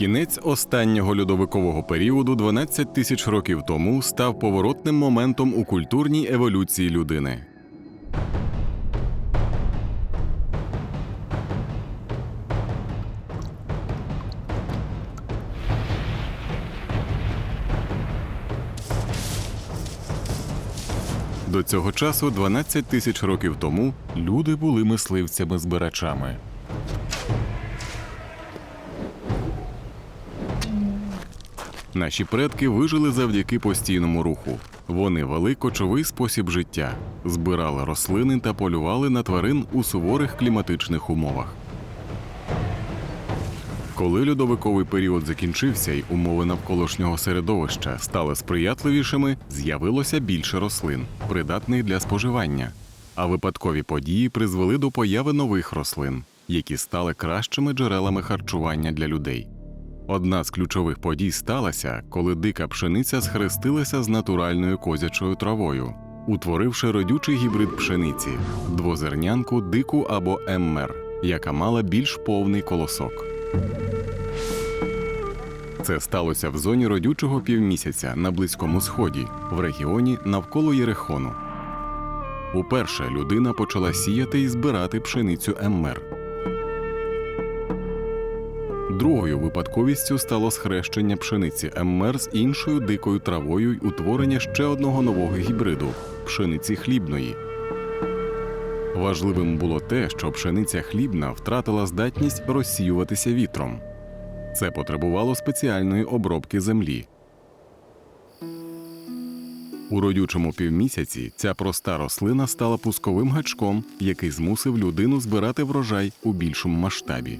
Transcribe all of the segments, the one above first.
Кінець останнього льодовикового періоду 12 тисяч років тому став поворотним моментом у культурній еволюції людини. До цього часу, 12 тисяч років тому, люди були мисливцями-збирачами. Наші предки вижили завдяки постійному руху. Вони вели кочовий спосіб життя, збирали рослини та полювали на тварин у суворих кліматичних умовах. Коли льодовиковий період закінчився і умови навколишнього середовища стали сприятливішими, з'явилося більше рослин, придатних для споживання. А випадкові події призвели до появи нових рослин, які стали кращими джерелами харчування для людей. Одна з ключових подій сталася, коли дика пшениця схрестилася з натуральною козячою травою, утворивши родючий гібрид пшениці двозернянку дику або еммер, яка мала більш повний колосок. Це сталося в зоні родючого півмісяця на Близькому Сході, в регіоні навколо Єрихону. Уперше людина почала сіяти і збирати пшеницю еммер. Другою випадковістю стало схрещення пшениці ММР з іншою дикою травою й утворення ще одного нового гібриду пшениці хлібної. Важливим було те, що пшениця хлібна втратила здатність розсіюватися вітром. Це потребувало спеціальної обробки землі. У родючому півмісяці ця проста рослина стала пусковим гачком, який змусив людину збирати врожай у більшому масштабі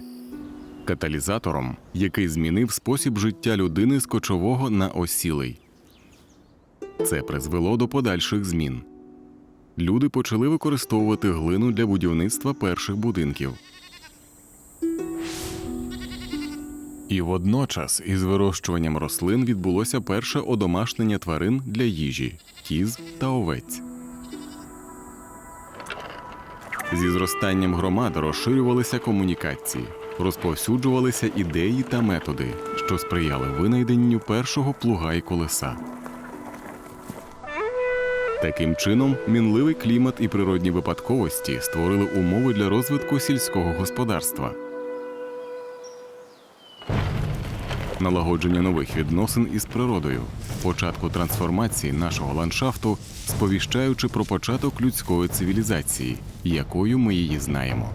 каталізатором, який змінив спосіб життя людини з кочового на осілий. Це призвело до подальших змін. Люди почали використовувати глину для будівництва перших будинків. І водночас із вирощуванням рослин відбулося перше одомашнення тварин для їжі кіз та овець. Зі зростанням громад розширювалися комунікації, розповсюджувалися ідеї та методи, що сприяли винайденню першого плуга і колеса. Таким чином, мінливий клімат і природні випадковості створили умови для розвитку сільського господарства. Налагодження нових відносин із природою, початку трансформації нашого ландшафту, сповіщаючи про початок людської цивілізації, якою ми її знаємо.